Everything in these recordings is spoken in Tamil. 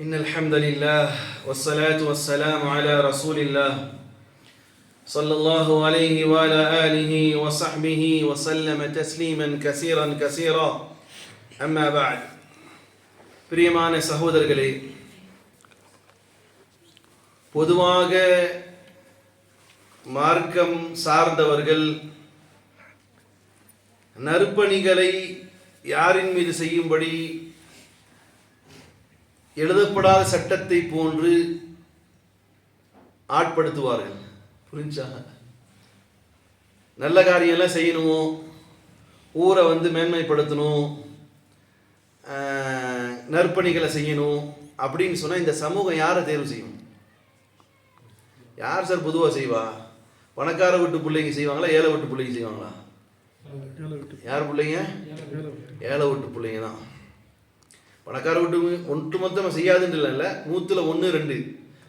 إن الحمد لله والصلاة والسلام على رسول الله صلى الله عليه وعلى آله وصحبه وسلم تسليما كثيرا كثيرا أما بعد பிரியமான சகோதரர்களே பொதுவாக மார்க்கம் சார்ந்தவர்கள் நற்பணிகளை யாரின் மீது செய்யும்படி எழுதப்படாத சட்டத்தை போன்று ஆட்படுத்துவார்கள். புரிஞ்சா? நல்ல காரியம்லாம் செய்யணும்? ஊரை வந்து மேன்மைப்படுத்தணும். நற்பணிகளை செய்யணும் அப்படின்னு சொன்னால் இந்த சமூகம் யாரை தேர்வு செய்யும்? யார் சார் பொதுவாக செய்வா? பணக்கார வீட்டு பிள்ளைங்க செய்வாங்களா ஏழை வீட்டு பிள்ளைங்க செய்வாங்களா? யார் பிள்ளைங்க. ஏழை வீட்டு பிள்ளைங்க தான். பணக்கார வீட்டு ஒட்டு மொத்தமாக செய்யாதுன்னு இல்லைல்ல நூற்றுல ஒன்று ரெண்டு.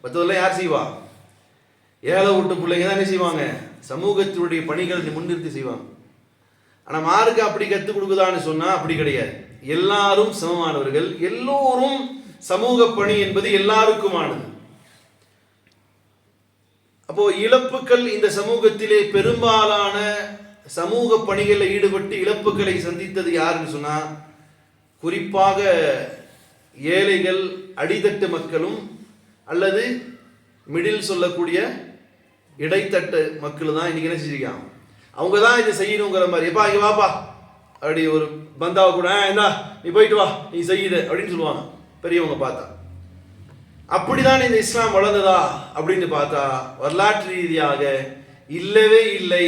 மற்றதெல்லாம் யார் செய்வா? ஏழை வீட்டு பிள்ளைங்க தானே செய்வாங்க. சமூகத்தினுடைய பணிகளை முன்னிறுத்தி செய்வாங்க. ஆனால் மார்க்கு அப்படி கற்றுக் கொடுக்குதான்னு சொன்னால் அப்படி கிடையாது. எல்லாரும் சமமானவர்கள். எல்லோரும் சமூக பணி என்பது எல்லாருக்குமானது. அப்போ இழப்புக்கள் இந்த சமூகத்திலே பெரும்பாலான சமூக பணிகளில் ஈடுபட்டு இழப்புகளை சந்தித்தது யாருன்னு சொன்னா குறிப்பாக ஏழைகள் அடித்தட்டு மக்களும் அல்லது மிடில் சொல்லக்கூடிய இடைத்தட்டு மக்கள் தான் இன்னைக்கு என்ன செஞ்சிருக்காங்க? அவங்க தான் இதை செய்யணுங்கிற மாதிரி எப்பா இங்கே வாப்பா. அப்படி ஒரு பந்தாவை கூட என்ன நீ போயிட்டு வா நீ செய்யுது அப்படின்னு சொல்லுவாங்க பெரியவங்க பார்த்தா. அப்படிதான் இந்த இஸ்லாம் வளர்ந்ததா அப்படின்னு பார்த்தா வரலாற்று ரீதியாக இல்லவே இல்லை.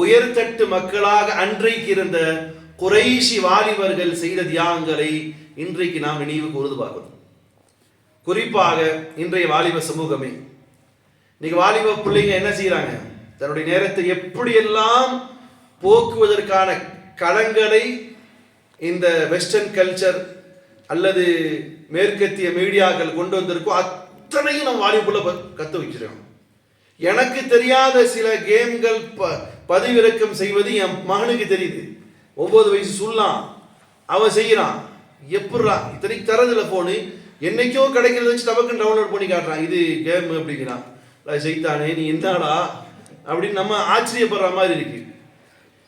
உயர்தட்டு மக்களாக அன்றைக்கு இருந்த குறைஷி வாலிபர்கள் செய்த தியாகங்களை இன்றைக்கு நாம் நினைவு கூர்ந்து பார்க்கணும். குறிப்பாக இன்றைய வாலிப சமூகமே. இன்னைக்கு வாலிப பிள்ளைங்க என்ன செய்யறாங்க தன்னுடைய நேரத்தை எப்படியெல்லாம் போக்குவதற்கான களங்களை இந்த வெஸ்டர்ன் கல்ச்சர் அல்லது மேற்கத்திய மீடியாக்கள் கொண்டு வந்திருக்கோ அத்தனையும் நம்ம வாலிபுள்ள கற்று வச்சிருக்கோம். எனக்கு தெரியாத சில கேம்கள் ப பதிவிறக்கம் செய்வது என் மகனுக்கு தெரியுது. ஒன்பது வயசு சொல்லலாம் அவன் செய்கிறான். எப்பட்றா? இத்தனைக்கு தரதில்ல ஃபோனு என்னைக்கோ கிடைக்கிறத வச்சு டபக்குன்னு டவுன்லோட் பண்ணி காட்டுறான். இது கேம் அப்படிங்கிறான். "அட செய்தானே நீ என்னடா அப்படின்னு நம்ம ஆச்சரியப்படுற மாதிரி இருக்கு.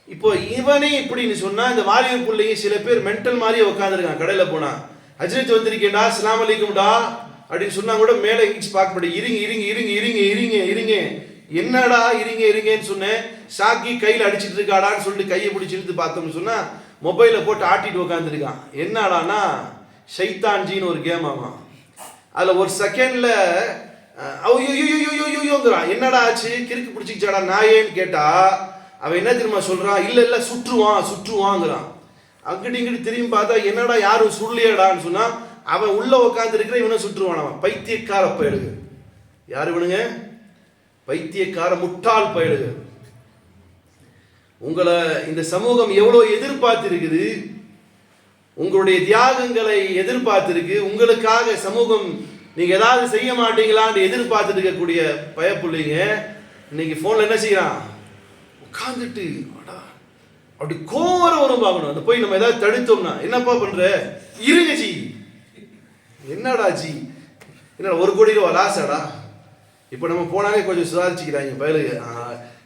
இப்போ இவனே இப்படின்னு சொன்னா இந்த வாலிப பிள்ளைங்க சில பேர் மென்டல் மாதிரியே உட்காந்துருக்கான் கடையில போனா ஹஜ்ரத் வந்திருக்கேன்டா அஸ்ஸலாமு அப்படின்னு சொன்னா கூட மேலே எங்கிச்சு பார்க்கப்படி இருங்க இருங்க இருங்க இருங்க இருங்க இருங்க. என்னடா இருங்க இருங்கன்னு சொன்னேன். ஷாக்கி கையில் அடிச்சிட்டு இருக்காடான்னு சொல்லிட்டு கையை பிடிச்சி இழுத்து பார்த்தோம்னு சொன்னால் மொபைலை போட்டு ஆட்டிட்டு உட்காந்துருக்கான் என்னடானா ஷைத்தான்ஜின்னு ஒரு கேம் ஆமாம் அதில் ஒரு செகண்டில் ஐயோங்கிறான் என்னடா ஆச்சு கிறுக்கு பிடிச்சிக்கிச்சாடா நாயேன்னு கேட்டா அவன் என்ன தெரியுமா சொல்றான் இல்லை இல்லை சுற்றுவான் சுற்றுவாங்கிறான் அங்கிட்டு இங்கிட்டு திரும்பி பார்த்தா என்னடா யாரும் சுருளியடான்னு சொன்னா அவன் உள்ள உட்காந்துருக்கிற இவனை சுற்றுவான் அவன் பைத்தியக்கார போயிடுது யார் இவனுங்க பைத்தியக்கார முட்டாள் பயலுக. உங்களை இந்த சமூகம் எவ்வளோ எதிர்பார்த்திருக்குது உங்களுடைய தியாகங்களை எதிர்பார்த்திருக்கு உங்களுக்காக சமூகம் நீங்கள் ஏதாவது செய்ய மாட்டீங்களான்னு எதிர்பார்த்துட்டு இருக்கக்கூடிய பயப்புள்ளைங்க இன்னைக்கு ஃபோனில் என்ன செய்யறான்? உட்காந்துட்டு அப்படி கோவரம் வரும் பார்க்கணும் அந்த போய் நம்ம ஏதாவது தடுத்தோம்னா என்னப்பா பண்ற? இருங்க ஜி. என்னடா ஜி? என்னடா ஒரு கோடி ரூபா லாஸாடா இப்போ நம்ம போனாலே கொஞ்சம் சுதாரிச்சுக்கிறாங்க பயலுக்கு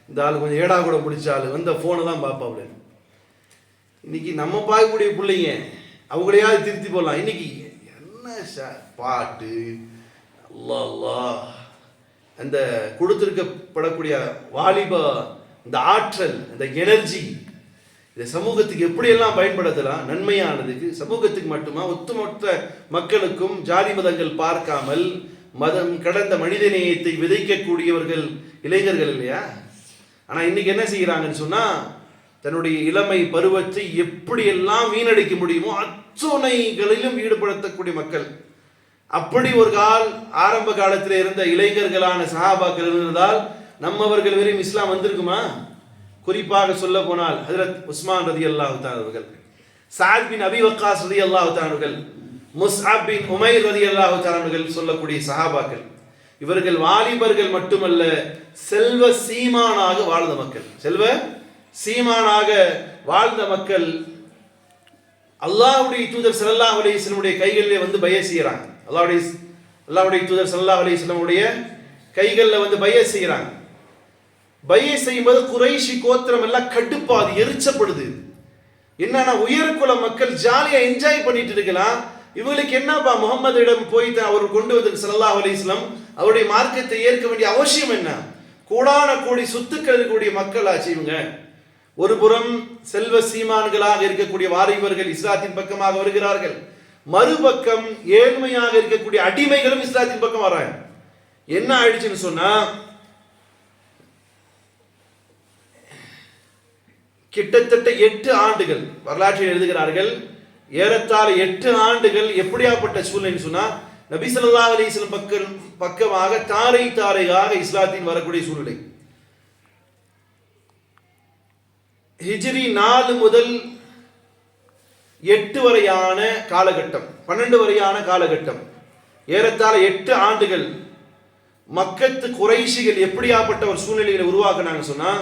இந்த ஆள் கொஞ்சம் ஏடா கூட பிடிச்ச ஆள். வந்த ஃபோனை தான் பார்ப்பாப்ல. இன்னைக்கு நம்ம பார்க்கக்கூடிய பிள்ளைங்க அவங்களையாவது திருத்தி போடலாம். இன்னைக்கு என்ன ச- பாட்டு? அல்லா அந்த கொடுத்துருக்கப்படக்கூடிய வாலிப இந்த ஆற்றல் இந்த எனர்ஜி இந்த சமூகத்துக்கு எப்படியெல்லாம் பயன்படுத்தலாம்? நன்மையானதுக்கு சமூகத்துக்கு மட்டுமா? ஒட்டுமொத்த மக்களுக்கும் ஜாதி மதங்கள் பார்க்காமல் மதம் கடந்த மனிதநேயத்தை விதைக்கக்கூடியவர்கள் இளைஞர்கள் இல்லையா? ஆனா இன்னைக்கு என்ன செய்கிறாங்கன்னு சொன்னா தன்னுடைய இளமை பருவத்தை எப்படியெல்லாம் வீணடிக்க முடியுமோ அச்சுனைகளிலும் ஈடுபடுத்தக்கூடிய மக்கள். அப்படி ஒரு கால் ஆரம்ப காலத்தில் இருந்த இளைஞர்களான சஹாபாக்கள் இருந்தால் நம்மவர்கள் வெறும் இஸ்லாம் வந்திருக்குமா? குறிப்பாக சொல்ல போனால் ஹசரத் உஸ்மான் ரதி அல்லாஹு அவர்கள் சாத் பின் அபி வக்காஸ் ரதி அல்லாஹு அவர்கள் முஸ்அபின் உமைர் ரதி அல்லாஹு அவர்கள் சொல்லக்கூடிய சஹாபாக்கள் இவர்கள் வாலிபர்கள் மட்டுமல்ல செல்வ சீமானாக வாழ்ந்த மக்கள். செல்வ சீமானாக வாழ்ந்த மக்கள் அல்லாஹுடைய தூதர் சல்லா அலிஸ்லமுடைய கைகளிலே வந்து பய செய்கிறாங்க அல்லாவுடைய அல்லாவுடைய தூதர் சல்லா அலிஸ்லமுடைய கைகளில் வந்து பய செய்கிறாங்க பைய செய்யும்போது குறைஷி கோத்திரம் எல்லாம் கடுப்பாது எரிச்சப்படுது. என்னன்னா உயர்குல மக்கள் ஜாலியா என்ஜாய் பண்ணிட்டு இருக்கலாம் இவங்களுக்கு என்னப்பா முகமதிடம் போய் அவர் கொண்டு வந்து சல்லா அலிஸ்லாம் அவருடைய மார்க்கத்தை ஏற்க வேண்டிய அவசியம் என்ன? கூடான கூடி சொத்துக்கள் இருக்கக்கூடிய மக்கள் ஆச்சு இவங்க. ஒரு புறம் செல்வ சீமான்களாக இருக்கக்கூடிய வாரிபர்கள் இஸ்லாத்தின் பக்கமாக வருகிறார்கள். மறுபக்கம் ஏழ்மையாக இருக்கக்கூடிய அடிமைகளும் இஸ்லாத்தின் பக்கம் வராங்க. என்ன ஆயிடுச்சுன்னு சொன்னா கிட்டத்தட்ட எட்டு ஆண்டுகள் வரலாற்றில் எழுதுகிறார்கள். ஏறத்தாழ எட்டு ஆண்டுகள் எப்படியாப்பட்ட சூழ்நிலைன்னு சொன்னா நபி ஸல்லல்லாஹு பக்கம் பக்கமாக தாரை தாரையாக இஸ்லாத்தின் வரக்கூடிய சூழ்நிலை. ஹிஜ்ரி நாலு முதல் எட்டு வரையான காலகட்டம் பன்னெண்டு வரையான காலகட்டம். ஏறத்தாழ எட்டு ஆண்டுகள் மக்கத்து குறைஷிகள் எப்படியாப்பட்ட ஒரு சூழ்நிலைகளை உருவாக்குனாங்க சொன்னா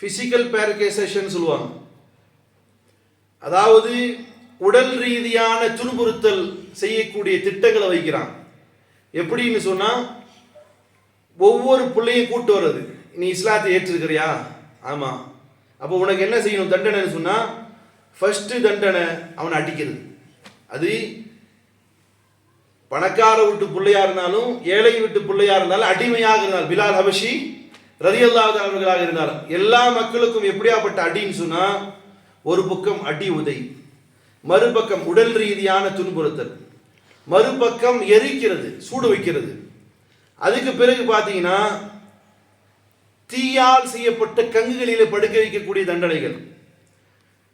ஃபிசிக்கல் பேரிகேசேஷன் சொல்லுவாங்க. அதாவது உடல் ரீதியான துன்புறுத்தல் செய்யக்கூடிய திட்டங்களை வைக்கிறான் எப்படின்னு சொன்னால் ஒவ்வொரு பிள்ளையும் கூட்டு வர்றது. நீ இஸ்லாத்தை ஏற்றிருக்கிறியா? ஆமாம் அப்போ உனக்கு என்ன செய்யணும்? தண்டனைன்னு சொன்னால் ஃபஸ்ட்டு தண்டனை அவனை அடிக்கிறது. அது பணக்கார வீட்டு பிள்ளையா இருந்தாலும் ஏழை வீட்டு பிள்ளையா இருந்தாலும் அடிமையாக இருந்தாலும் பிலால் ஹபஷி ரதியல்லாத அவர்களாக இருந்தார். எல்லா மக்களுக்கும் எப்படியாப்பட்ட அடின்னு சொன்னா ஒரு பக்கம் அடி உதை மறுபக்கம் உடல் ரீதியான துன்புறுத்தல் மறுபக்கம் எரிக்கிறது சூடு வைக்கிறது. அதுக்கு பிறகு பார்த்தீங்கன்னா தீயால் செய்யப்பட்ட கங்குகளில் படுக்க வைக்கக்கூடிய தண்டனைகள்.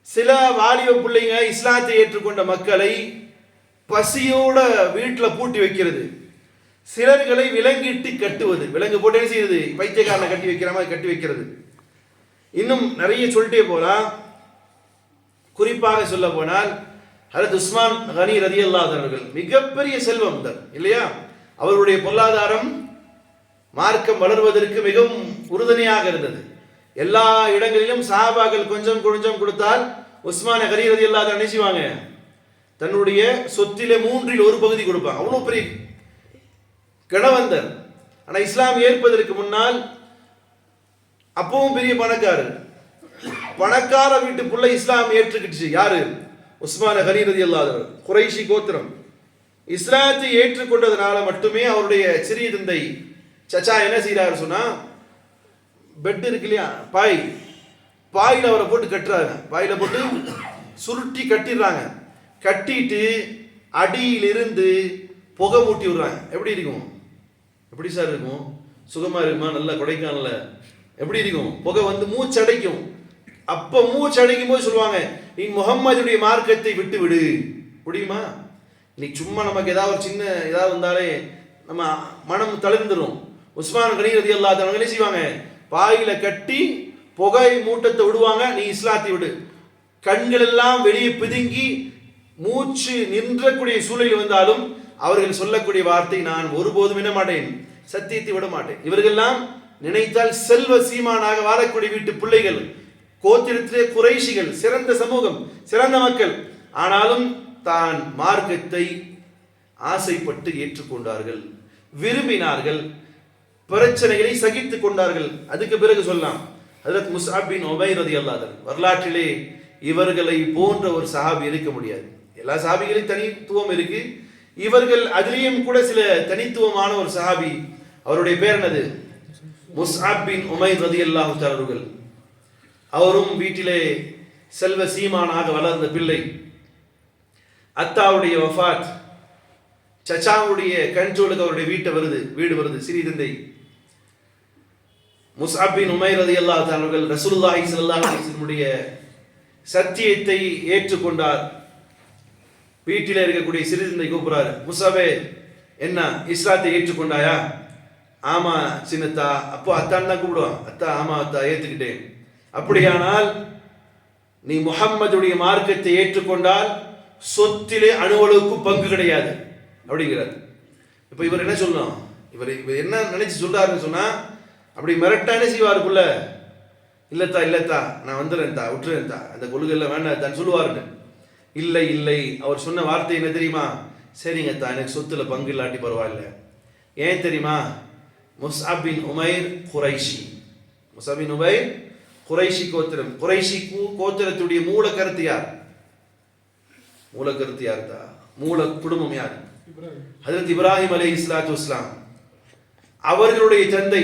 சில வாலிப பிள்ளைங்க இஸ்லாத்தை ஏற்றுக்கொண்ட மக்களை பசியோட வீட்டில் பூட்டி வைக்கிறது. சிலர்களை விலங்கிட்டு கட்டுவது. விலங்கு போட்டு என்ன செய்யுது? பைத்தியக்காரனை கட்டி வைக்கிற மாதிரி கட்டி வைக்கிறது. இன்னும் நிறைய சொல்லிட்டே போலாம். குறிப்பாக சொல்ல போனால் ஹரத் உஸ்மான் கனி ரதி அல்லாதவர்கள் மிகப்பெரிய செல்வம் இல்லையா? அவருடைய பொருளாதாரம் மார்க்கம் வளர்வதற்கு மிகவும் உறுதுணையாக இருந்தது. எல்லா இடங்களிலும் சாபாக்கள் கொஞ்சம் கொஞ்சம் கொடுத்தால் உஸ்மான கனி ரதி அல்லாத நினைச்சுவாங்க தன்னுடைய சொத்திலே மூன்றில் ஒரு பகுதி கொடுப்பாங்க. அவ்வளோ பெரிய கணவந்தர் ஆனா இஸ்லாம் ஏற்பதற்கு முன்னால் அப்பவும் பெரிய பணக்காரர். பணக்கார வீட்டு புள்ள இஸ்லாம் ஏற்றுக்கிட்டுச்சு. யாரு? உஸ்மான ஹரீரதி அல்லாதவர் குறைஷி கோத்திரம். இஸ்லாத்தை ஏற்றுக்கொண்டதுனால மட்டுமே அவருடைய சிறிய தந்தை சச்சா என்ன செய்யறாரு சொன்னா பெட் இருக்கு இல்லையா? பாய். பாயில் அவரை போட்டு கட்டுறாங்க. பாயில போட்டு சுருட்டி கட்டிடுறாங்க. கட்டிட்டு அடியிலிருந்து புகை மூட்டி விடுறாங்க. எப்படி இருக்கும்? எப்படி சார் இருக்கும்? சுகமாக இருக்குமா? நல்லா கொடைக்கானல எப்படி இருக்கும்? புகை வந்து மூச்சடைக்கும். மூச்சு மூச்சடைக்கும் போது சொல்லுவாங்க நீ முகம்மதுடைய மார்க்கத்தை விட்டு விடு முடியுமா இன்னைக்கு சும்மா நமக்கு ஏதாவது ஒரு சின்ன ஏதாவது வந்தாலே நம்ம மனம் தளர்ந்துடும் உஸ்மான் கனி ரதி அல்லாதவங்க என்ன செய்வாங்க? பாயில கட்டி புகை மூட்டத்தை விடுவாங்க நீ இஸ்லாத்தை விடு. கண்கள் எல்லாம் வெளியே பிதுங்கி மூச்சு நின்றக்கூடிய சூழலில் வந்தாலும் அவர்கள் சொல்லக்கூடிய வார்த்தை நான் ஒருபோதும் என்ன மாட்டேன் சத்தியத்தை விட மாட்டேன் இவர்கள்லாம் நினைத்தால் செல்வ சீமானாக வாழக்கூடிய வீட்டு பிள்ளைகள் கோத்திரத்திலே குறைஷிகள் சிறந்த சமூகம் சிறந்த மக்கள். ஆனாலும் தான் மார்க்கத்தை ஆசைப்பட்டு ஏற்றுக்கொண்டார்கள் விரும்பினார்கள் பிரச்சனைகளை சகித்துக் கொண்டார்கள். அதுக்கு பிறகு சொல்லலாம் ஹஜரத் முசாபின் ஒபை ரதி அல்லாதர் வரலாற்றிலே இவர்களை போன்ற ஒரு சஹாபி இருக்க முடியாது. எல்லா சஹாபிகளையும் தனித்துவம் இருக்குது இவர்கள் அதிலேயும் கூட சில தனித்துவமான ஒரு சஹாபி அவருடைய பேர் என்னது? பின் உமைர் ரலியல்லாஹு தஆலா அவர்கள். அவரும் வீட்டிலே செல்வ சீமானாக வளர்ந்த பிள்ளை. அத்தாவுடைய வஃபாத் சச்சாவுடைய கண்ட்ரோலுக்கு அவருடைய வீட்டை வருது வீடு வருது சிறிதந்தை முசாபின் உமை உமைர் ரதி அல்லா அவர்கள் ரசூல்லாஹி சல்லாஹ் சத்தியத்தை ஏற்றுக்கொண்டார். வீட்டில் இருக்கக்கூடிய சிறுதந்தை கூப்பிட்றாரு. முசாவே என்ன இஸ்லாத்தை ஏற்றுக்கொண்டாயா? ஆமா சின்னத்தா. அப்போ அத்தான் தான் கூப்பிடுவான். அத்தா ஆமா அத்தா ஏத்துக்கிட்டேன். அப்படியானால் நீ முஹம்மதுடைய மார்க்கத்தை ஏற்றுக்கொண்டால் சொத்திலே அணுவளவுக்கு பங்கு கிடையாது. அப்படிங்கிறார். இப்போ இவர் என்ன சொல்லணும்? இவர் இவர் என்ன நினைச்சு சொல்றாருன்னு சொன்னா அப்படி மிரட்டா செய்வாருக்குள்ள. இல்லத்தா இல்லத்தா நான் வந்துடுறேன்தா விட்டுறேன்தா அந்த கொள்கையில் வேண்டாம் தான் சொல்லுவாருன்னு. இல்லை இல்லை. அவர் சொன்ன வார்த்தை என்ன தெரியுமா? சரிங்கத்தா எனக்கு சொத்துல பங்கு இல்லாட்டி பரவாயில்ல. ஏன் தெரியுமா? முசாபின் உமைர் குரைஷி முசாபின் உமைர் குரைஷி கோத்திரம். குரைஷி கோத்திரத்துடைய மூல கருத்து யார்? மூல கருத்து யார் தான் மூல குடும்பம் யார்? ஹஜரத் இப்ராஹிம் அலை இஸ்லாத்து இஸ்லாம் அவர்களுடைய தந்தை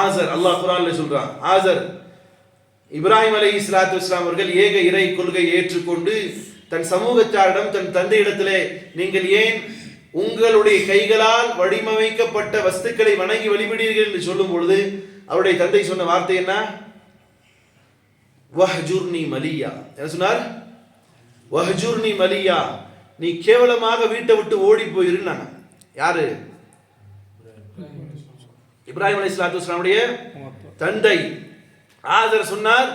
ஆசர் அல்லாஹ் குரான்ல சொல்றான். ஆசர் இப்ராஹிம் அலை இஸ்லாத்து இஸ்லாம் அவர்கள் ஏக இறை கொள்கை ஏற்றுக்கொண்டு தன் சமூகத்தாரிடம் தன் தந்தையிடத்திலே நீங்கள் ஏன் உங்களுடைய கைகளால் வடிவமைக்கப்பட்ட வஸ்துக்களை வணங்கி வழிபடுகிறீர்கள் என்று சொல்லும் பொழுது அவருடைய தந்தை சொன்ன வார்த்தை என்ன? வஹ்ஜுர்னி மலியா. என்ன சொன்னார்? வஹ்ஜுர்னி மலியா. நீ கேவலமாக வீட்டை விட்டு ஓடி போயிருந்தாங்க யாரு? இப்ராஹிம் அலி இஸ்லாத்து தந்தை. ஆதர் சொன்னார்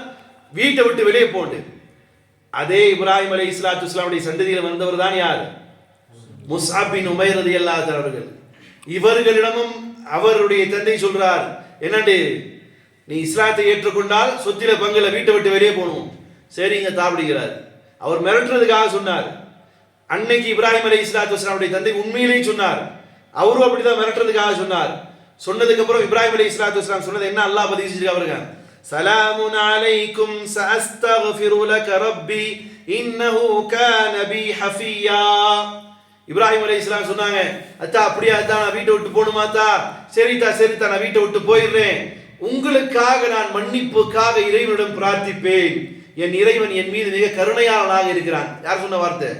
வீட்டை விட்டு வெளியே போண்டு அதே இப்ராஹிம் அலி இஸ்லாத்து இஸ்லாமுடைய சந்ததியில் வந்தவர் தான் யார்? முசாபின் பின் உமைர் ரலியல்லாஹு அவர்கள். இவர்களிடமும் அவருடைய தந்தை சொல்றார் என்னண்டு நீ இஸ்லாத்தை ஏற்றுக்கொண்டால் சொத்தில பங்குல வீட்டை விட்டு வெளியே போகணும். சரிங்க தாப்பிடுகிறார் அவர் மிரட்டுறதுக்காக சொன்னார். அன்னைக்கு இப்ராஹிம் அலி இஸ்லாத்து இஸ்லாமுடைய தந்தை உண்மையிலேயே சொன்னார். அவரும் அப்படிதான் மிரட்டுறதுக்காக சொன்னார். சொன்னதுக்கு அப்புறம் இப்ராஹிம் அலி இஸ்லாத்து இஸ்லாம் சொன்னது என்ன? அல்லாஹ் பதிவு செஞ்சிருக்காங்க சலாமுன் அலைக்கும் سأستغفر لك ربي إنه كان بي ஹஃபியா இப்ராஹிம் அலி இஸ்லாம் சொன்னாங்க அத்தா அப்படியா தான் நான் வீட்டை விட்டு போகணுமாத்தா சரிதா சரிதா நான் வீட்டை விட்டு போயிடுறேன். உங்களுக்காக நான் மன்னிப்புக்காக இறைவனிடம் பிரார்த்திப்பேன். என் இறைவன் என் மீது மிக கருணையாளனாக இருக்கிறான். யார் சொன்ன வார்த்தை?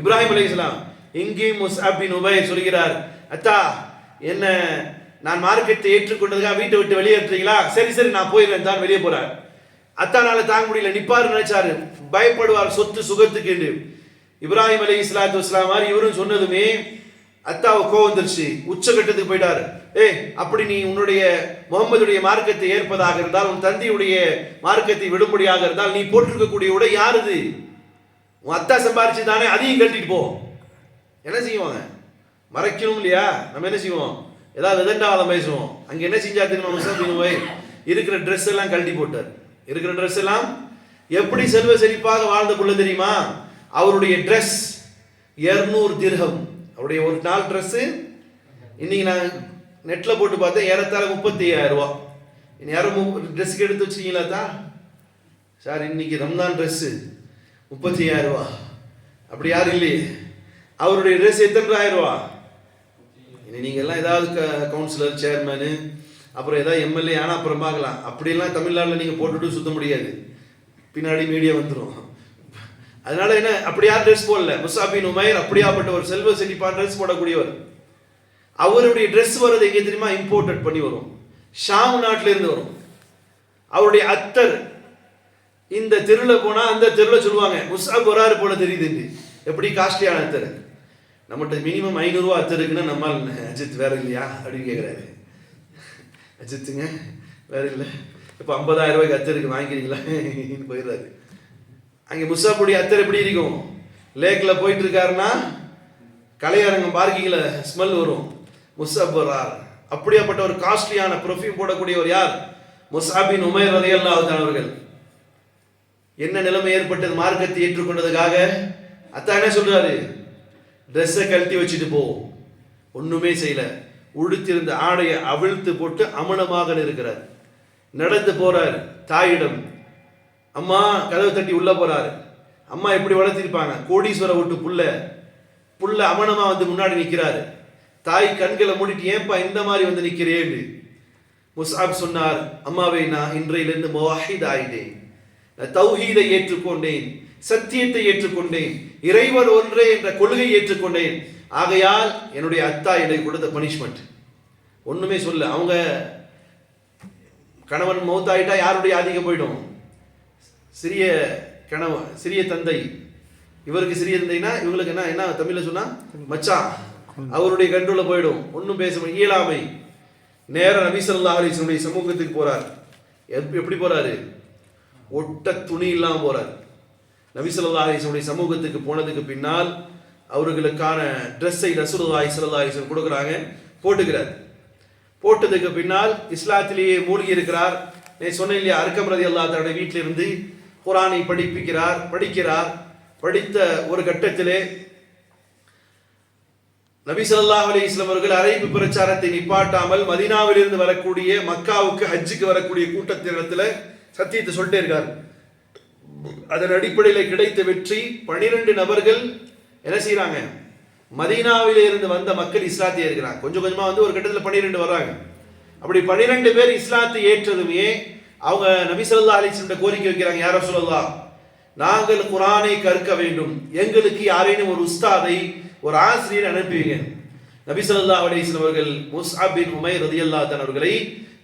இப்ராஹிம் அலி இஸ்லாம் இங்கே முஸ் பின் உபைர் சொல்கிறார் அத்தா என்ன நான் மார்க்கெட்டை ஏற்றுக்கொண்டதுக்காக வீட்டை விட்டு வெளியேற்றுறீங்களா? சரி சரி நான் போயிடுறேன். தான் வெளியே போறார். அத்தானால தாங்க முடியல. நிப்பாரு நினைச்சாரு. பயப்படுவார். சொத்து சுகத்துக்கு என்று. இப்ராஹிம் அலி இஸ்லாத்து இஸ்லாம் மாதிரி இவரும் சொன்னதுமே அத்தாவை கோவம் வந்துருச்சு. உச்சகட்டத்துக்கு போயிட்டாரு. ஏய் அப்படி நீ உன்னுடைய முகமதுடைய மார்க்கத்தை ஏற்பதாக இருந்தால் உன் தந்தையுடைய மார்க்கத்தை விடுபடியாக இருந்தால் நீ போட்டிருக்கக்கூடிய உடை யாருது உன் அத்தா சம்பாரிச்சு தானே அதையும் கட்டிட்டு போ. என்ன செய்வாங்க? மறைக்கணும் இல்லையா? நம்ம என்ன செய்வோம்? ஏதாவது விதண்டாவதம் பேசுவோம். அங்க என்ன செஞ்சா தெரியுமா முஸ்லிம் போய்? இருக்கிற ட்ரெஸ் எல்லாம் கழட்டி போட்டார். இருக்கிற ட்ரெஸ் எல்லாம் எப்படி செல்வ செழிப்பாக வாழ்ந்த தெரியுமா? அவருடைய ட்ரெஸ் இரநூறு திருகம் அவருடைய ஒரு நாள் ட்ரெஸ்ஸு இன்னைக்கு நான் நெட்ல போட்டு பார்த்தேன் ஏறத்தாழ முப்பத்தி ஐயாயிரம் ரூபா யாரும் ட்ரெஸ்ஸுக்கு எடுத்து வச்சிருக்கீங்களா தான் சார் இன்னைக்கு ரம்தான் ட்ரெஸ்ஸு முப்பத்தி ஐயாயிரம் ரூபா அப்படி யாரும் இல்லையே. அவருடைய ட்ரெஸ் எத்தனை ரூபா இனி நீங்கள் எல்லாம் ஏதாவது க கவுன்சிலர் சேர்மேனு அப்புறம் ஏதாவது எம்எல்ஏ ஆனால் அப்புறம் பார்க்கலாம். அப்படிலாம் தமிழ்நாட்டில் நீங்கள் போட்டுட்டு சுத்த முடியாது. பின்னாடி மீடியா வந்துடும் அதனால என்ன அப்படி யார் ட்ரெஸ் போடல. முசாபின் உமையர் அப்படியாப்பட்ட ஒரு செல்வ செழிப்பான் ட்ரெஸ் போடக்கூடியவர். அவருடைய ட்ரெஸ் வர்றது எங்கே தெரியுமா? இம்போர்ட்டட் பண்ணி வரும். ஷாம் நாட்டிலேருந்து வரும். அவருடைய அத்தர் இந்த தெருவில் போனால் அந்த தெருவில் சொல்லுவாங்க முசாப் வராரு போல தெரியுது எப்படி காஸ்ட்லியான அத்தர்? நம்மகிட்ட மினிமம் ஐநூறுரூவா அத்தர் நம்மால் அஜித் வேற இல்லையா? அப்படின்னு கேட்குறாரு அஜித்துங்க வேற இல்லை. இப்போ ஐம்பதாயிரம் ரூபாய்க்கு அச்சருக்கு வாங்கிக்கிறீங்களா? போயிடுறாரு. அங்கே முஸ்ஸாப்புடைய அத்தர் எப்படி இருக்கும்? லேக்கில் போயிட்டு இருக்காருன்னா கலையரங்கம் பார்க்கிங்கில் ஸ்மெல் வரும். முஸ்அப் வர்றார். அப்படியாப்பட்ட ஒரு காஸ்ட்லியான பெர்ஃப்யூம் போடக்கூடியவர் யார்? முசாபின் உமேர் ரலியல்லாஹு அவர்கள். என்ன நிலைமை ஏற்பட்டது? மார்க்கத்தை ஏற்றுக்கொண்டதுக்காக. அத்தா என்ன சொல்றாரு? ட்ரெஸ்ஸை கழட்டி வச்சுட்டு போ. ஒன்றுமே செய்யலை. உடுத்திருந்த ஆடையை அவிழ்த்து போட்டு அமனமாக இருக்கிறார் நடந்து போறார் தாயிடம். அம்மா கதவை தட்டி உள்ள போறாரு. அம்மா எப்படி வளர்த்திருப்பாங்க? கோடீஸ்வர விட்டு புள்ள. புள்ள அமனமா வந்து முன்னாடி நிற்கிறாரு. தாய் கண்களை மூடிட்டு ஏன்பா இந்த மாதிரி வந்து நிக்கிறேன்னு முசாப் சொன்னார் அம்மாவை நான் இன்றையிலிருந்து முவாஹித் ஆயிட்டேன். நான் தௌஹீதை ஏற்றுக்கொண்டேன். சத்தியத்தை ஏற்றுக்கொண்டேன். இறைவன் ஒன்றே என்ற கொள்கையை ஏற்றுக்கொண்டேன். ஆகையால் என்னுடைய அத்தா எனக்கு கொடுத்த பனிஷ்மெண்ட் ஒண்ணுமே சொல்ல அவங்க கணவன் மௌத்தாயிட்டா யாருடைய ஆதிக்கம் போயிடும்? சிறிய கணவன் சிறிய தந்தை. இவருக்கு சிறிய தந்தைனா இவங்களுக்கு என்ன என்ன தமிழ்ல சொன்னா? மச்சான். அவருடைய கண்ட்ரோலில் போயிடும். ஒன்றும் பேச இயலாமை. நேரம் நபி ஸல்லல்லாஹு சமூகத்துக்கு போறார். எப்படி போறாரு? ஒட்ட துணி இல்லாம போகிறார் நபி ஸல்லல்லாஹு சமூகத்துக்கு போனதுக்கு பின்னால் அவர்களுக்கான ட்ரெஸ்ஸை ரசூலுல்லாஹி ஸல்லல்லாஹு அலைஹி கொடுக்குறாங்க போட்டுக்கிறார். போட்டதுக்கு பின்னால் இஸ்லாத்திலேயே மூழ்கி இருக்கிறார். நீ சொன்ன இல்லையா அர்க்கம் ரதி அல்லா தன்னுடைய வீட்டிலிருந்து குரானை படிப்பிக்கிறார் படிக்கிறார். படித்த ஒரு கட்டத்திலே நபி ஸல்லல்லாஹு அலைஹி அவர்கள் அரைப்பு பிரச்சாரத்தை நிப்பாட்டாமல் மதீனாவிலிருந்து வரக்கூடிய மக்காவுக்கு ஹஜ்ஜுக்கு வரக்கூடிய கூட்டத்தினிடத்துல சத்தியத்தை சொல்லிட்டே இருக்கார். அதன் அடிப்படையில் கிடைத்த வெற்றி. பனிரெண்டு நபர்கள் என்ன செய்கிறாங்க மதீனாவிலே இருந்து வந்த மக்கள் இஸ்லாத்தை ஏற்கிறாங்க. கொஞ்சம் கொஞ்சமா வந்து ஒரு கட்டத்தில் பன்னிரெண்டு வர்றாங்க. அப்படி பன்னிரெண்டு பேர் இஸ்லாத்தை ஏற்றதுமே அவங்க நபிசல்லா ஸல்லல்லாஹு கோரிக்கை வைக்கிறாங்க யாரோ சொல்லலாம் நாங்கள் குரானை கற்க வேண்டும். எங்களுக்கு யாரேனும் ஒரு உஸ்தாதை ஒரு ஆசிரியர் அனுப்புவீங்க. நபிசல்லா ஸல்லல்லாஹு அவர்கள் முஸ்அப் உமை உமைர் ரலியல்லாஹு அவர்களை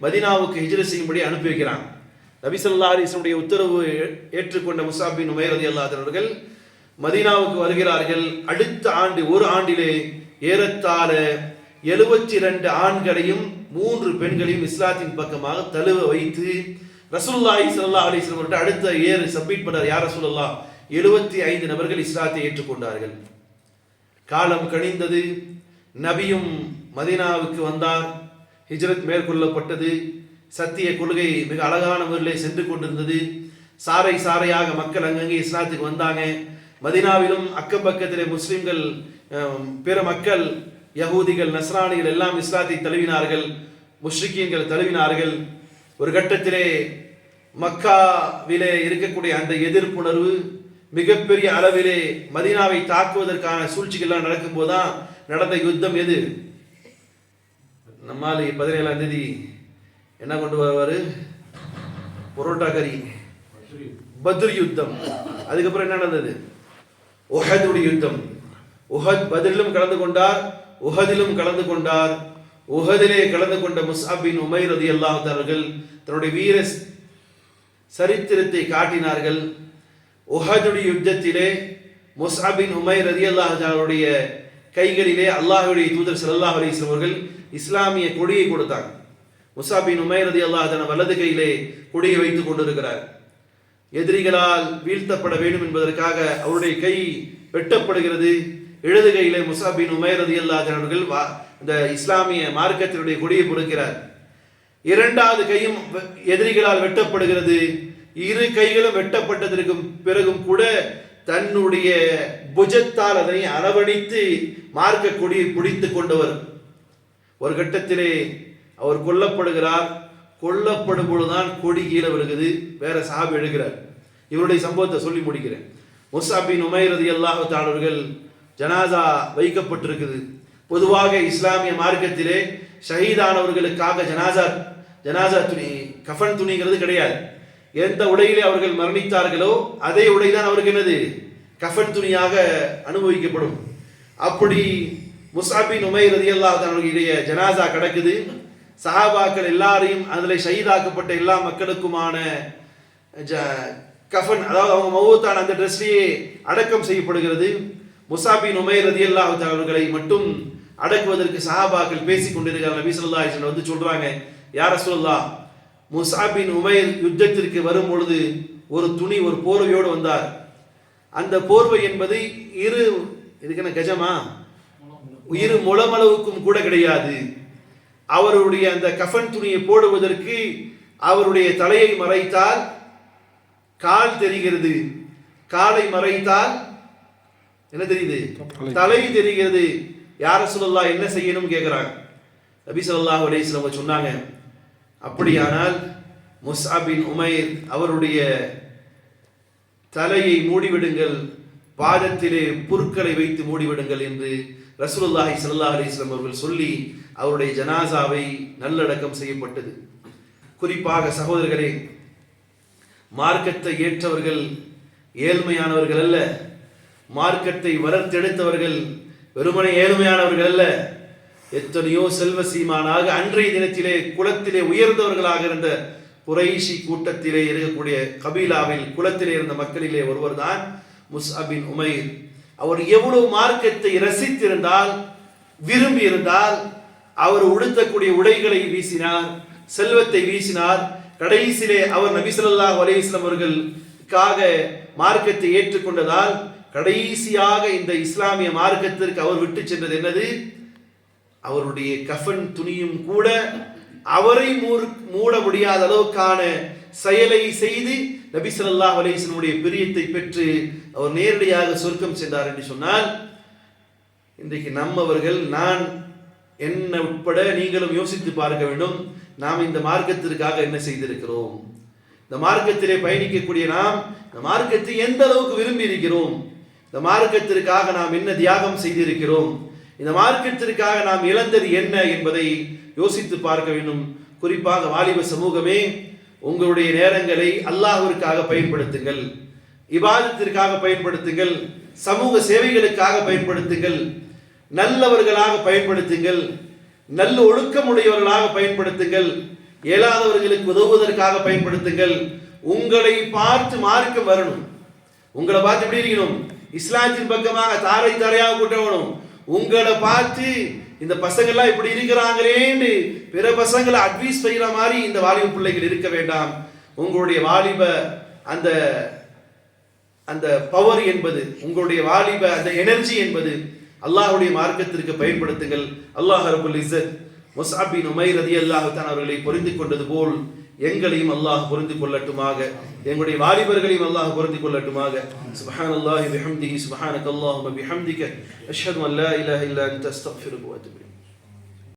மதீனாவுக்கு ஹிஜ்ர செய்யும்படி அனுப்பி வைக்கிறாங்க. நபி ஸல்லல்லாஹு உத்தரவு ஏற்றுக்கொண்ட முசாபின் உமேரதி அல்லாதவர்கள் மதீனாவுக்கு வருகிறார்கள். அடுத்த ஆண்டு ஒரு ஆண்டிலே ஏறத்தாழ எழுபத்தி ரெண்டு ஆண்களையும் மூன்று பெண்களையும் இஸ்லாத்தின் பக்கமாக தழுவ வைத்து ரசூல்லாஹி சல்லா அலைஹி அடுத்த ஏறு சப்மிட் பண்ணார். யார் ரசூல்லா எழுபத்தி ஐந்து நபர்கள் இஸ்லாத்தை ஏற்றுக்கொண்டார்கள். காலம் கணிந்தது நபியும் மதீனாவுக்கு வந்தார். ஹிஜ்ரத் மேற்கொள்ளப்பட்டது. சத்திய கொள்கை மிக அழகான முறையில் சென்று கொண்டிருந்தது. சாறை சாறையாக மக்கள் அங்கங்கே இஸ்லாத்துக்கு வந்தாங்க. மதினாவிலும் அக்கம்பக்கத்திலே முஸ்லிம்கள் பிற மக்கள் யகூதிகள் நஸ்ரானிகள் எல்லாம் இஸ்லாத்தை தழுவினார்கள். முஷ்ரிக்கீன்கள் தழுவினார்கள். ஒரு கட்டத்திலே மக்காவிலே இருக்கக்கூடிய அந்த எதிர்ப்புணர்வு மிகப்பெரிய அளவிலே மதீனாவை தாக்குவதற்கான சூழ்ச்சிகள்லாம் நடக்கும்போது தான் நடந்த யுத்தம் எது? நம்மால் பதினேழாம் தேதி என்ன கொண்டு வருவார்? புரோட்டா கறி. பத்ர் யுத்தம். அதுக்கப்புறம் என்ன நடந்தது? உஹதுடைய யுத்தம். உஹத் பதிலும் கலந்து கொண்டார் உஹதிலும் கலந்து கொண்டார். உஹதிலே கலந்து கொண்ட முசாபின் உமை ரதி அல்லாஹர்கள் அவர்கள் தன்னுடைய வீர சரித்திரத்தை காட்டினார்கள். உஹதுடைய யுத்தத்திலே முசாபின் உமை ரதி ரலியல்லாஹு கைகளிலே அல்லாஹுடைய தூதர் சல்லாஹ் அலைஹி அவர்கள் இஸ்லாமிய கொடியை கொடுத்தாங்க. முசாபின் பின் உமைர் அல்லாஹ் தன வலது கையிலே கொடியை வைத்துக் கொண்டிருக்கிறார். எதிரிகளால் வீழ்த்தப்பட வேண்டும் என்பதற்காக அவருடைய கை வெட்டப்படுகிறது. இடது கையிலே முசாபின் உமைர் ரலியல்லாஹு அல்லாஹ் அவர்கள் வா- இந்த இஸ்லாமிய மார்க்கத்தினுடைய கொடியை பொறுக்கிறார். இரண்டாவது கையும் வெ- எதிரிகளால் வெட்டப்படுகிறது. இரு கைகளும் வெட்டப்பட்டதற்கு பிறகும் கூட தன்னுடைய புஜத்தால் அதனை அரவணைத்து மார்க்க கொடியை பிடித்து கொண்டவர். ஒரு கட்டத்திலே அவர் கொல்லப்படுகிறார். கொல்லப்படும் பொழுதுதான் கொடி கீழே விழுகுது. வேற சாபி எழுகிறார். இவருடைய சம்பவத்தை சொல்லி முடிக்கிறேன். முசாபின் உமைரதி அல்லாஹத்தாளர்கள் ஜனாதா வைக்கப்பட்டிருக்குது. பொதுவாக இஸ்லாமிய மார்க்கத்திலே ஷஹீதானவர்களுக்காக ஜனாசா ஜனாசா துணி கஃன் துணிங்கிறது கிடையாது. எந்த உடையிலே அவர்கள் மரணித்தார்களோ அதே உடைதான் அவருக்கு என்னது? கஃன் துணியாக அனுபவிக்கப்படும். அப்படி முசாபின் உமை ரதியல்லாஹு அவர்களுடைய ஜனாசா கிடக்குது. சஹாபாக்கள் எல்லாரையும் அதில் ஷஹீதாக்கப்பட்ட எல்லா மக்களுக்குமான ஜ- கஃபன் அதாவது அவங்க மௌத்தான அந்த ட்ரெஸ்லேயே அடக்கம் செய்யப்படுகிறது. முசாபின் உமேர் ரதி அல்லாஹ் அவர்களை மட்டும் அடக்குவதற்கு சஹாபாக்கள் பேசிக் கொண்டிருக்கிறார் நபி சொல்லா வந்து சொல்றாங்க யார சொல்லா முசாபின் உமைர் யுத்தத்திற்கு வரும் பொழுது ஒரு துணி ஒரு போர்வையோடு வந்தார். அந்த போர்வை என்பது இரு இதுக்கு என்ன கஜமா? இரு முளமளவுக்கும் கூட கிடையாது. அவருடைய அந்த கஃன் துணியை போடுவதற்கு அவருடைய தலையை மறைத்தால் கால் தெரிகிறது. காலை மறைத்தால் என்ன தெரியுது? தலை தெரிகிறது. யார சொல்லலாம் என்ன செய்யணும் கேட்குறாங்க நபி வஸல்லம் அவங்க சொன்னாங்க அப்படியானால் முஸ்அபின் உமைர் அவருடைய தலையை மூடிவிடுங்கள். பாதத்திலே புற்களை வைத்து மூடிவிடுங்கள் என்று ரசூலுல்லாஹி ஸல்லல்லாஹு அலைஹி வஸல்லம் அவர்கள் சொல்லி அவருடைய ஜனாசாவை நல்லடக்கம் செய்யப்பட்டது. குறிப்பாக சகோதரர்களே மார்க்கத்தை ஏற்றவர்கள் ஏழ்மையானவர்கள் அல்ல மார்க்கத்தை வளர்த்தெடுத்தவர்கள் வெறுமனை ஏழ்மையானவர்கள் அல்ல எத்தனையோ செல்வ சீமானாக அன்றைய தினத்திலே குலத்திலே உயர்ந்தவர்களாக இருந்த குறைஷி கூட்டத்திலே இருக்கக்கூடிய கபீலாவில் குலத்திலே இருந்த மக்களிலே ஒருவர் தான் முஸ்அபின் உமைர். அவர் எவ்வளவு மார்க்கத்தை ரசித்திருந்தால் விரும்பி இருந்தால் அவர் உடுத்தக்கூடிய உடைகளை வீசினார் செல்வத்தை வீசினார். கடைசியிலே அவர் நபி ஸல்லல்லாஹு அவர்களுக்காக மார்க்கத்தை ஏற்றுக்கொண்டதால் கடைசியாக இந்த இஸ்லாமிய மார்க்கத்திற்கு அவர் விட்டு சென்றது என்னது? அவருடைய கஃன் துணியும் கூட அவரை மூர்- மூட முடியாத அளவுக்கான செயலை செய்து நபி ஸல்லல்லாஹு அலைஹி பிரியத்தை பெற்று அவர் நேரடியாக சொர்க்கம் சென்றார் என்று சொன்னால் இன்றைக்கு நம்மவர்கள் நான் என்ன உட்பட நீங்களும் யோசித்து பார்க்க வேண்டும். நாம் இந்த மார்க்கத்திற்காக என்ன செய்திருக்கிறோம்? இந்த மார்க்கத்திலே பயணிக்கக்கூடிய நாம் இந்த மார்க்கத்தை எந்த அளவுக்கு விரும்பி இருக்கிறோம் இந்த மார்க்கத்திற்காக நாம் என்ன தியாகம் செய்திருக்கிறோம்? இந்த மார்க்கத்திற்காக நாம் இழந்தது என்ன என்பதை யோசித்து பார்க்க வேண்டும். குறிப்பாக வாலிப சமூகமே உங்களுடைய நேரங்களை அல்லாஹிற்காக பயன்படுத்துங்கள். இபாதத்திற்காக பயன்படுத்துங்கள். சமூக சேவைகளுக்காக பயன்படுத்துங்கள். நல்லவர்களாக பயன்படுத்துங்கள். நல்ல ஒழுக்கமுடையவர்களாக பயன்படுத்துங்கள். இயலாதவர்களுக்கு உதவுவதற்காக பயன்படுத்துங்கள். உங்களை பார்த்து மார்க்கம் வரணும். உங்களை பார்த்து எப்படி இருக்கணும்? இஸ்லாத்தின் பக்கமாக தாரை தாரையாக கூட்டணும் உங்களை பார்த்து இந்த பசங்கள்லாம் இப்படி இருக்கிறாங்களேன்னு பிற பசங்களை அட்வைஸ் செய்கிற மாதிரி இந்த வாலிப பிள்ளைகள் இருக்க வேண்டாம். உங்களுடைய வாலிப அந்த அந்த பவர் என்பது உங்களுடைய வாலிப அந்த எனர்ஜி என்பது அல்லாஹுடைய மார்க்கத்திற்கு பயன்படுத்துங்கள். அல்லாஹ் ரபுல் இசத் முசாபின் உமைர் ரலியல்லாஹு தஆலா அவர்களை பொருந்தி கொண்டது போல் எங்களையும் அல்லாஹ் பொருந்தி கொள்ளட்டுமாக. எங்களுடைய வாலிபர்களையும் அல்லாஹ் பொருந்தி கொள்ளட்டுமாக. சுப்ஹானல்லாஹி பிஹம்திஹி சுபஹானக் அல்லாஹும்ம பிஹம்திக. அஷ்ஹது அல்லா இலாஹ இல்லா அன்த அஸ்தக்ஃபிருக வ